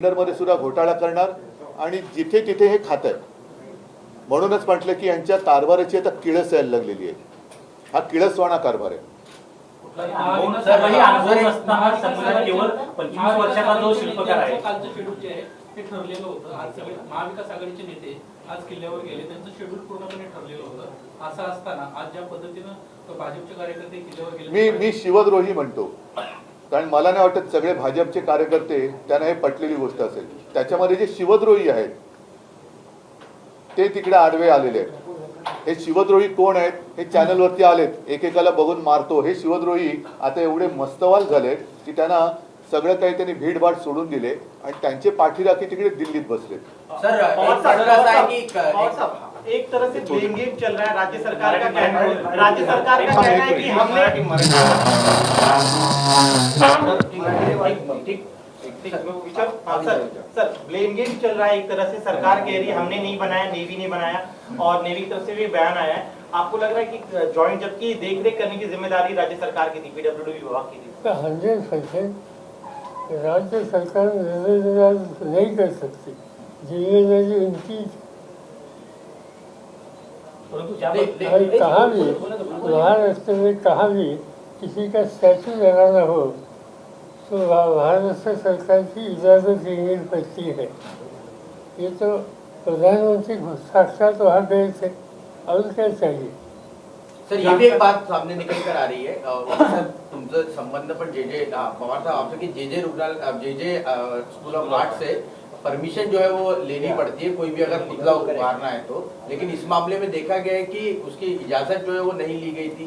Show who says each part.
Speaker 1: मध्ये सुद्धा घोटाळा करणार आणि जिथे तिथे हे खात आहेत. म्हणूनच म्हटलं की यांच्या कारभाराची आता किळस यायला लागलेली आहे. हा किळसवाणा कारभार आहे.
Speaker 2: सर्वही अनुभव नसता हा संघटना केवळ पंचवीस वर्षाचा जो शिल्पकार आहे.
Speaker 3: कालचं शेड्यूल जे आहे ते ठरलेलं होतं. आज सगळे महाविकास आघाडीचे नेते आज किल्ल्यावर गेले. त्यांचं शेड्यूल पूर्णपणे ठरलेलं होतं. असं असताना आज ज्या पद्धतीनं भाजपचे कार्यकर्ते किल्ल्यावर गेले
Speaker 1: मी मी शिवद्रोही म्हणतो. कारण मला नाही वाटत सगळे भाजपचे कार्यकर्ते त्यांना हे पटलेली गोष्ट असेल. त्याच्यामध्ये जे शिवद्रोही आहेत ते तिकडे आडवे आलेले आहेत. हे शिवद्रोही कोण आहेत? हे चॅनलवरती आलेत. एकेकाला बघून मारतो. हे शिवद्रोही आता एवढे मस्तवाल झाले की त्यांना सगळं काही त्यांनी भीडभाड सोडून दिले आणि त्यांचे पाठीराखी तिकडे दिल्लीत बसले
Speaker 4: एक
Speaker 5: तरह से ब्लेम गेम चल रहा है राज्य सरकार का कहना है राज्य सरकार का कहना है कि हमने सर ब्लेम गेम चल रहा है एक तरह से सरकार कह रही है हमने नहीं बनाया नेवी ने बनाया और नेवी की तरफ़ से भी बयान आया है आपको लग रहा है कि ज्वाइंट जबकि देख रेख करने की ज़िम्मेदारी राज्य सरकार की थी पीडब्ल्यूडी विभाग की थी
Speaker 6: हंड्रेड परसेंट राज्य सरकार नहीं कर सकती ज़िम्मेदारी उनकी
Speaker 4: ले-
Speaker 6: भी महाराष्ट्र में कहाँ भी किसी का स्टैचू लगाना हो तो वहाँ महाराष्ट्र सरकार की इजाज़त लेनी पड़ती है ये तो प्रधानमंत्री साक्षात वहाँ गए थे और क्या चाहिए
Speaker 4: सर ये भी एक बात सामने निकल कर आ रही है. सर तुमचं संबंध पण जे जे पवार साहब आपसे की जे जे रुग्णालय J J School of Art say permission जो है वो लेनी पड़ती है कोई भी अगर पुतला उभारना है तो। लेकिन इस मामले में देखा गया है कि उसकी इजाजत जो है वो नहीं ली गई थी।